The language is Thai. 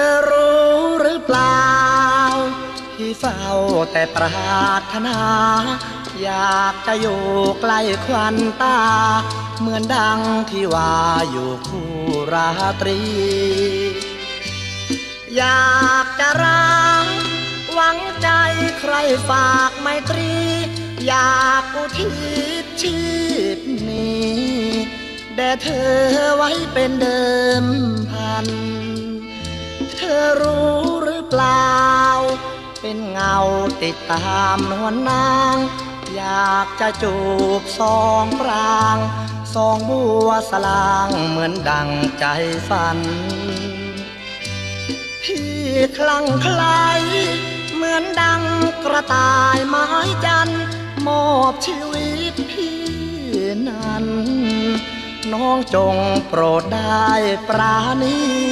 อรู้หรือเปล่า ที่เฝ้าแต่ปรารถนา อยากจะอยู่ใกล้ควันตา เหมือนดังที่ว่าอยู่คู่ราตรี อยากจะรักหวังใจใครฝากไมตรี อยากอุทิศชีพนี้แด่เธอไว้เป็นเดิมพัน ธอรู้หรือเปล่า เป็นเงาติดตามนวลนาง อยากจะจูบสองปรางสองบัวสลางเหมือนดังใจฝัน พี่คลั่งไคล้เหมือนดังกระต่ายไม้จันมอบชีวิตพี่นั้น น้องจงโปรดได้ปราณี